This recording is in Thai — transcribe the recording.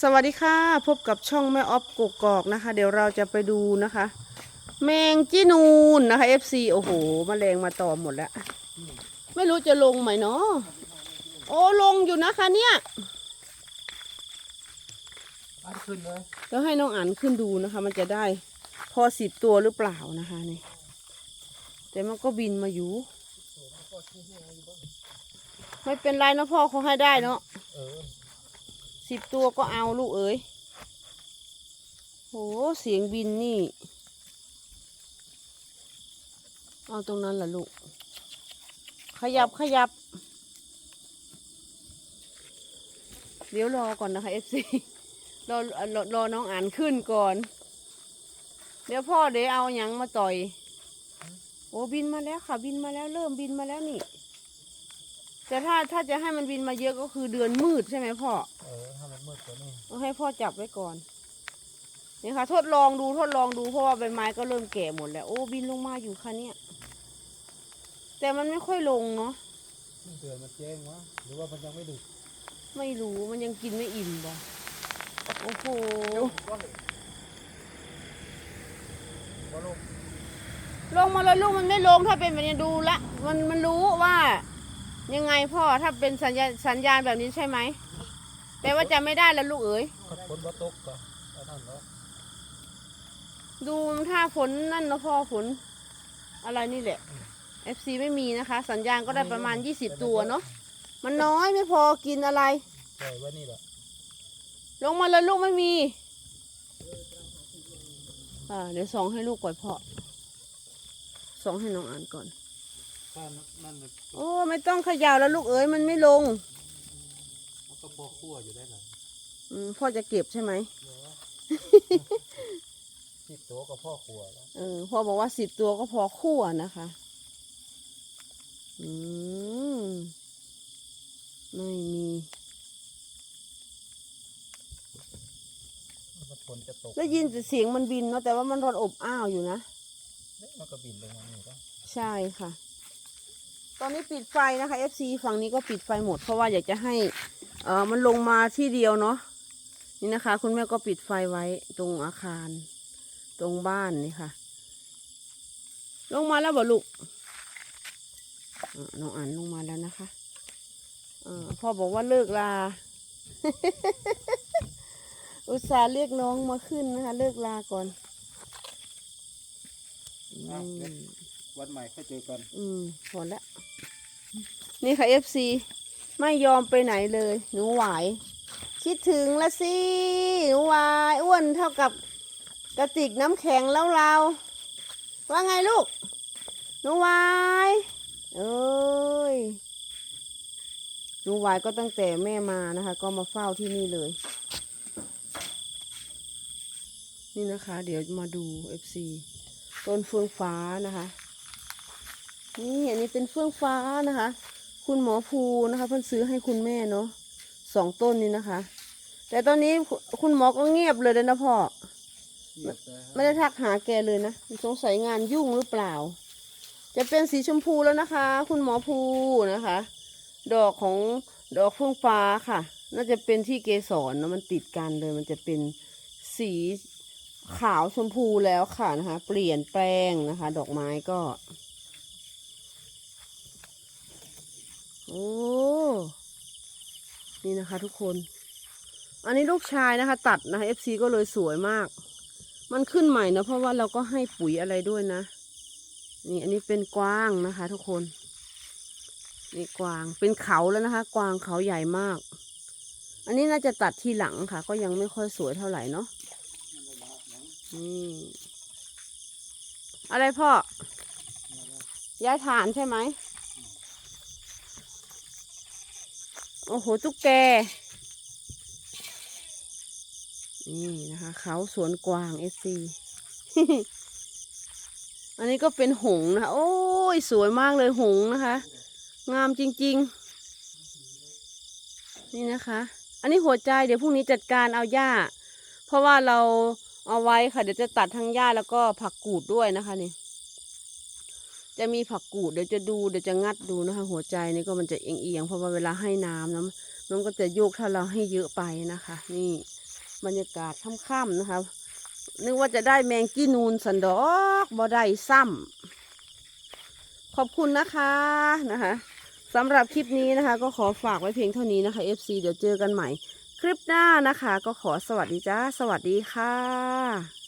สวัสดีค่ะ พบกับช่องแม่ออฟกกอกนะคะ เดี๋ยวเราจะไปดูนะคะ แมงจีนูนนะคะ FC โอ้โหมแมลงมาตอมหมดแล้ว ไม่รู้จะลงไหมเนาะโอ้ลงอยู่นะคะเนี่ยอัดขึ้นเลยแล้วให้น้องอันขึ้นดูนะคะ มันจะได้พอสิบตัวหรือเปล่านะคะนี่แต่มันก็บินมาอยู่ ไม่เป็นไรนะพ่อเขาให้ได้เนาะเออ สิบตัวก็เอาลูกเอ๋ยโหเสียงบินนี่ เอาตรงนั้นล่ะลูก ขยับขยับ เดี๋ยวรอก่อนนะคะเอฟซีรอรอรอน้องอ่านขึ้นก่อน เดี๋ยวพ่อเดี๋ยวเอาหยังมาต่อย โอ้บินมาแล้วค่ะ บินมาแล้วเริ่มบินมาแล้วนี่ แต่ถ้าถ้าจะให้มันบินมาเยอะก็คือเดือนมืดใช่ไหมพ่อ เออให้มันมืดกว่านี้ต้องให้พ่อจับไว้ก่อนนี่ค่ะทดลองดูทดลองดูเพราะว่าใบไม้ก็เริ่มแก่หมดแล้ว โอ้บินลงมาอยู่ค่ะเนี่ย แต่มันไม่ค่อยลงเนาะมันเตือนมันแจ้งวะหรือว่ามันยังไม่ดึกไม่รู้มันยังกินไม่อิ่มบ่โอ้โหว่าลูกลงมาแล้วลูกมันไม่ลงถ้าเป็นแบบนี้ดูละ มันมันรู้ว่า ยังไงพ่อถ้าเป็นสัญญาณสัญญาณแบบนี้ใช่ไหมแต่ว่าจะไม่ได้แล้วลูกเอ๋ยขัดฝนว่าตกก็อันนั้นเนาะดูถ้าฝนนั่นเนาะพ่อฝนอะไรนี่แหละ FC ไม่มีนะคะ สัญญาณก็ได้ประมาณ 20 ตัวเนาะมันน้อยไม่พอกินอะไรปล่อยไว้นี่แหละลงมาเลยลูกไม่มี อ่าเดี๋ยวส่องให้ลูกก่อนพ่อส่องให้น้องอ่านก่อน ถ้านั่นมันโอ้ไม่ต้องเขย่าแล้วลูกเอ๋ยมันไม่ลงมันก็พอคั่วอยู่ได้หรออืมพ่อจะเก็บใช่ไหมสิบตัวก็พ่อครัวแล้วเออพ่อบอกว่าสิบตัวก็พอคั่วนะคะอืมไม่มีมันฝนจะตกได้ยินแต่เสียงมันบินเนาะแต่ว่ามันรอนอบอ้าวอยู่นะเนี่ยมันก็บินลงมานี่ก็ใช่ค่ะ ตอนนี้ปิดไฟนะคะ FC ฝั่งนี้ก็ปิดไฟหมด เพราะว่าอยากจะให้เออมันลงมาที่เดียวเนาะนี่นะคะ คุณแม่ก็ปิดไฟไว้ตรงอาคาร ตรงบ้านนี่ค่ะ ลงมาแล้วบ่ลูกอะน้องอันลงมาแล้วนะคะเออพ่อบอกว่าเลิกลา อุตส่าห์เรียกน้องมาขึ้นนะคะ เลิกลาก่อนอืม วันใหม่ค่อยเจอกัน อืมพอละนี่ค่ะ FC ไม่ยอมไปไหนเลย หนูหวาย คิดถึงละสิ หนูหวายอ้วนเท่ากับกระติกน้ำแข็งแล้วเรา ว่าไงลูก หนูหวายเอ้ยหนูหวายก็ตั้งแต่แม่มานะคะ ก็มาเฝ้าที่นี่เลย นี่นะคะ เดี๋ยวมาดู FC ต้นเฟืองฟ้านะคะ นี่อันนี้เป็นเฟื่องฟ้านะคะ คุณหมอภูนะคะ เพิ่นซื้อให้คุณแม่เนาะสองต้นนี้นะคะ แต่ตอนนี้คุคุณหมอก็เงียบเลยเลยนะพ่อเงียบแต่ไม่ได้ทักหาแกเลยนะสงสัยงานยุ่งหรือเปล่า จะเป็นสีชมพูแล้วนะคะ คุณหมอภูนะคะ ดอกของดอกเฟื่องฟ้าค่ะ น่าจะเป็นที่เกสรเนอะมันติดกันเลย มันจะเป็นสีขาวชมพูแล้วค่ะนะคะ เปลี่ยนแปลงนะคะ ดอกไม้ก็ โอ้ นี่นะคะทุกคน อันนี้ลูกชายนะคะ ตัดนะคะ FC ก็เลยสวยมาก มันขึ้นใหม่นะเพราะว่าเราก็ให้ปุ๋ยอะไรด้วยนะ นี่อันนี้เป็นกวางนะคะ ทุกคน นี่กวาง เป็นเขาแล้วนะคะ กวางเขาใหญ่มาก อันนี้น่าจะตัดทีหลังค่ะ ก็ยังไม่ค่อยสวยเท่าไหร่เนาะ นี่อะไรพ่อ ย้ายฐานใช่ไหม โอ้โหตุ๊กแก นี่นะคะ เขาสวนกวางเอซีอันนี้ก็เป็นหงนะคะโอ้ย สวยมากเลยหงนะคะ งามจริง ๆ นี่นะคะ อันนี้หัวใจเดี๋ยวพรุ่งนี้จัดการเอาหญ้า เพราะว่าเราเอาไว้ค่ะ เดี๋ยวจะตัดทั้งหญ้าแล้วก็ผักกูดด้วยนะคะนี่ จะมีผักกูดเดี๋ยวจะดูเดี๋ยวจะงัดดูนะคะ หัวใจนี่ก็มันจะเอียงๆเพราะว่าเวลาให้น้ำนะมันก็จะโยกถ้าเราให้เยอะไปนะคะ นี่บรรยากาศค่ำๆนะคะนึกว่าจะได้แมงกี้นูนสันดอกบ่ได้ซ้ำขอบคุณนะคะนะคะสำหรับคลิปนี้นะคะ ก็ขอฝากไว้เพียงเท่านี้นะคะ FC เดี๋ยวเจอกันใหม่ คลิปหน้านะคะ ก็ขอสวัสดีจ้า สวัสดีค่ะ